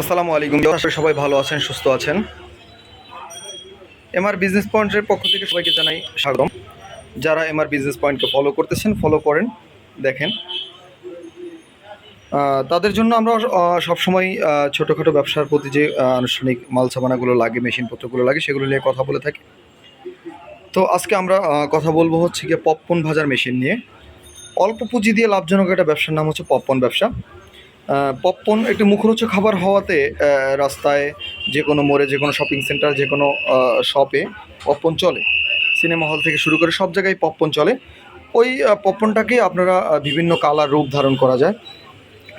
আসসালামু আলাইকুম। আশা সবাই ভালো আছেন, সুস্থ আছেন। এমআর বিজনেস পয়েন্টের পক্ষ থেকে সবাইকে জানাই স্বাগতম। যারা এমআর বিজনেস পয়েন্টকে ফলো করতেছেন ফলো করেন, দেখেন। তাদের জন্য আমরা সবসময় ছোটোখাটো ব্যবসার প্রতি যে আনুষ্ঠানিক মাল সামানাগুলো লাগে, মেশিনপত্রগুলো লাগে, সেগুলো নিয়ে কথা বলে থাকি। তো আজকে আমরা কথা বলব হচ্ছে গিয়ে পপকর্ন ভাজার মেশিন নিয়ে। অল্প পুঁজি দিয়ে লাভজনক একটা ব্যবসার নাম হচ্ছে পপকর্ন ব্যবসা। পপকর্ন একটি মুখরোচক খাবার হওয়াতে রাস্তায় যে কোনো মোড়ে, যে কোনো শপিং সেন্টার যে কোনো শপে পপকর্ন চলে। সিনেমা হল থেকে শুরু করে সব জায়গায় পপকর্ন চলে। ওই পপকর্নটাকে আপনারা বিভিন্ন কালার রূপ ধারণ করা যায়।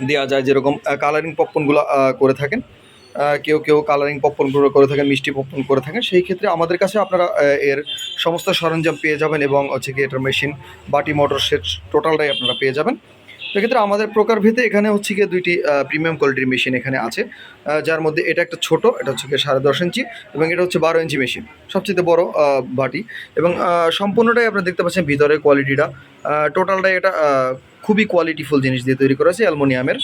দেওয়া যায় যেরকম কালারিং পপকর্নগুলো করে থাকেন। কেউ কেউ কালারিং পপকর্নগুলো করে থাকেন, মিষ্টি পপকর্ন করে থাকেন। সেই ক্ষেত্রে আমাদের কাছে আপনারা এর সমস্ত সরঞ্জাম পেয়ে যাবেন এবং হচ্ছে কি এটার মেশিন বাটি মোটর সেট টোটালটাই আপনারা পেয়ে যাবেন। সেক্ষেত্রে আমাদের প্রকারভেদে এখানে হচ্ছে গিয়ে দুইটি প্রিমিয়াম কোয়ালিটির মেশিন এখানে আছে। যার মধ্যে এটা একটা ছোট, এটা হচ্ছে গিয়ে সাড়ে দশ ইঞ্চি এবং এটা হচ্ছে বারো ইঞ্চি মেশিন সবচেয়ে বড় বাটি। এবং সম্পূর্ণটাই আপনারা দেখতে পাচ্ছেন ভিতরের কোয়ালিটিটা টোটালটাই এটা খুবই কোয়ালিটিফুল জিনিস দিয়ে তৈরি করা আছে অ্যালমোনিয়ামের।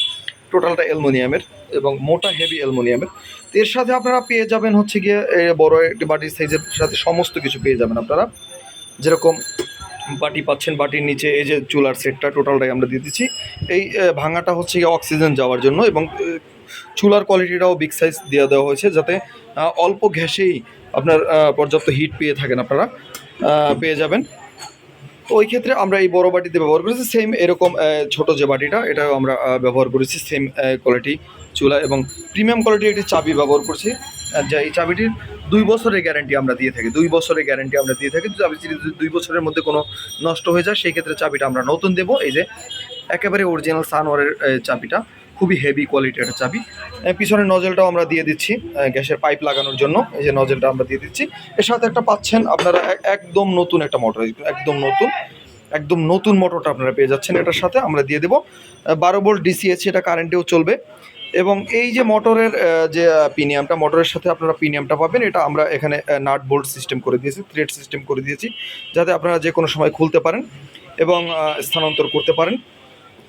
টোটালটা অ্যালমোনিয়ামের এবং মোটা হেভি অ্যালমোনিয়ামের। এর সাথে আপনারা পেয়ে যাবেন হচ্ছে গিয়ে বড় একটি বাটির সাইজের সাথে সমস্ত কিছু পেয়ে যাবেন আপনারা। যেরকম বাটি পাচ্ছেন বাটির নিচে, এই যে চুলার সেটটা টোটালটাই আমরা দিয়ে দিচ্ছি। এই ভাঙাটা হচ্ছে অক্সিজেন যাওয়ার জন্য এবং চুলার কোয়ালিটিটাও বিগ সাইজ দেওয়া দেওয়া হয়েছে যাতে অল্প ঘ্যাসেই আপনার পর্যাপ্ত হিট পেয়ে থাকেন আপনারা পেয়ে যাবেন। তো ওই ক্ষেত্রে আমরা এই বড় বাটিতে ব্যবহার করেছি সেম এরকম ছোট যে বাটিটা, এটাও আমরা ব্যবহার করেছি সেম কোয়ালিটি চুলা এবং প্রিমিয়াম কোয়ালিটির একটি চাবি ব্যবহার করছি। যা এই চাবিটির দুই বছরের গ্যারান্টি আমরা দিয়ে থাকি, দুই বছরের গ্যারান্টি আমরা দিয়ে থাকি। চাবি যদি দুই বছরের মধ্যে কোনো নষ্ট হয়ে যায়, সেই ক্ষেত্রে চাবিটা আমরা নতুন দেবো। এই যে একেবারে অরিজিনাল সানওয়ারের চাবিটা, খুবই হেভি কোয়ালিটির একটা চাবি। পিছনের নজলটাও আমরা দিয়ে দিচ্ছি গ্যাসের পাইপ লাগানোর জন্য। এই যে নজলটা আমরা দিয়ে দিচ্ছি। এর সাথে একটা পাচ্ছেন আপনারা এক- একদম নতুন একটা মোটর একদম নতুন একদম নতুন মোটরটা আপনারা পেয়ে যাচ্ছেন। এটার সাথে আমরা দিয়ে দেবো বারো ভোল্ট ডিসিএস এটা কারেন্টেও চলবে। এবং এই যে মোটরের যে পিনিয়ামটা মোটরের সাথে আপনারা পিনিয়ামটা পাবেন, এটা আমরা এখানে নাট বোল্ট সিস্টেম করে দিয়েছি থ্রেড সিস্টেম করে দিয়েছি, যাতে আপনারা যে কোনো সময় খুলতে পারেন এবং স্থানান্তর করতে পারেন।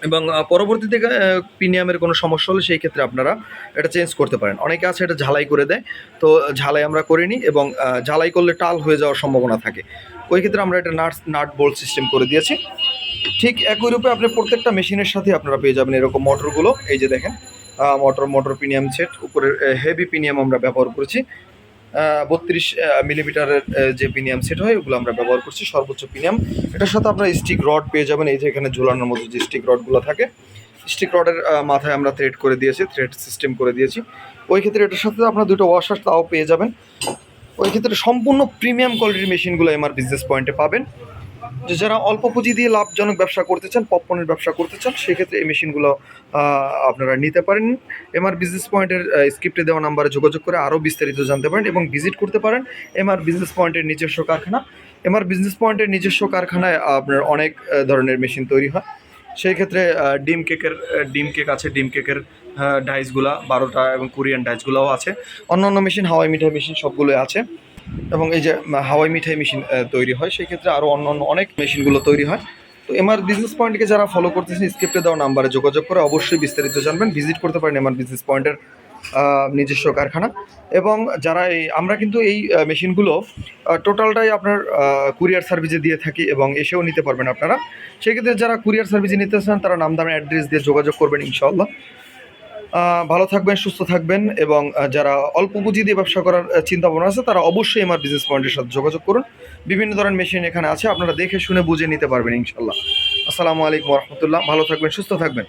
এবং পরবর্তীতে প্রিমিয়ামের কোনো সমস্যা হলে সেই ক্ষেত্রে আপনারা এটা চেঞ্জ করতে পারেন। অনেকে আছে এটা ঝালাই করে দেয়, তো ঝালাই আমরা করিনি এবং ঝালাই করলে টাল হয়ে যাওয়ার সম্ভাবনা থাকে। ওই ক্ষেত্রে আমরা এটা নাট নাট বোল্ট সিস্টেম করে দিয়েছি। ঠিক একই রূপে আপনি প্রত্যেকটা মেশিনের সাথে আপনারা পেয়ে যাবেন এরকম মোটরগুলো। এই যে দেখেন মোটর মোটর পিনিয়াম সেট উপরের হেভি পিনিয়াম আমরা ব্যবহার করেছি। বত্রিশ মিলিমিটারের যে পিনিয়াম সেট হয়, ওগুলো আমরা ব্যবহার করছি, সর্বোচ্চ পিনিয়াম এটার সাথে আপনারা স্টিক রড পেয়ে যাবেন, এই যে এখানে ঝুলানোর মতো যে স্টিক রডগুলো থাকে। স্টিক রডের মাথায় আমরা থ্রেড করে দিয়েছি থ্রেড সিস্টেম করে দিয়েছি। ওই ক্ষেত্রে এটার সাথে আপনারা দুটো ওয়াশার তাও পেয়ে যাবেন। ওই ক্ষেত্রে সম্পূর্ণ প্রিমিয়াম কোয়ালিটির মেশিনগুলো এমআর বিজনেস পয়েন্টে পাবেন। যে যারা অল্প পুঁজি দিয়ে লাভজনক ব্যবসা করতে চান পপকর্নের ব্যবসা করতে চান সেক্ষেত্রে এই মেশিনগুলো আপনারা নিতে পারেন। এমআর বিজনেস পয়েন্টের স্ক্রিপ্টে দেওয়া নাম্বারে যোগাযোগ করে আরও বিস্তারিত জানতে পারেন এবং ভিজিট করতে পারেন এমআর বিজনেস পয়েন্টের নিজস্ব কারখানা। এমআর বিজনেস পয়েন্টের নিজস্ব কারখানায় আপনার অনেক ধরনের মেশিন তৈরি হয়। সেই ক্ষেত্রে ডিম কেকের ডিম কেক আছে, ডিম কেকের ডাইসগুলা বারোটা এবং কোরিয়ান ডাইসগুলোও আছে। অন্য অন্য মেশিন, হাওয়াই মিঠাই মেশিন সবগুলোই আছে। এবং এই যে হাওয়াই মিঠাই মেশিন তৈরি হয় সেই ক্ষেত্রে আরও অন্য অন্য অনেক মেশিনগুলো তৈরি হয়। তো এমআর বিজনেস পয়েন্টকে যারা ফলো করতেছেন স্ক্রিপ্টে দেওয়া নাম্বারে যোগাযোগ করে অবশ্যই বিস্তারিত জানবেন। ভিজিট করতে পারেন এমআর বিজনেস পয়েন্টের নিজস্ব কারখানা। এবং যারা এই আমরা কিন্তু এই মেশিনগুলো টোটালটাই আপনার কুরিয়ার সার্ভিসে দিয়ে থাকি এবং এসেও নিতে পারবেন আপনারা। সেক্ষেত্রে যারা কুরিয়ার সার্ভিসে নিতে চান তারা নাম দামের অ্যাড্রেস দিয়ে যোগাযোগ করবেন ইনশাল্লাহ আহ, ভালো থাকবেন, সুস্থ থাকবেন এবং যারা অল্প পুঁজি দিয়ে ব্যবসা করার চিন্তা ভাবনা আছে, তারা অবশ্যই আমার বিজনেস পয়েন্টের সাথে যোগাযোগ করুন। বিভিন্ন ধরনের মেশিন এখানে আছে, আপনারা দেখে শুনে বুঝে নিতে পারবেন ইনশাল্লাহ আসসালামু আলাইকুম রহমতুল্লাহ। ভালো থাকবেন, সুস্থ থাকবেন।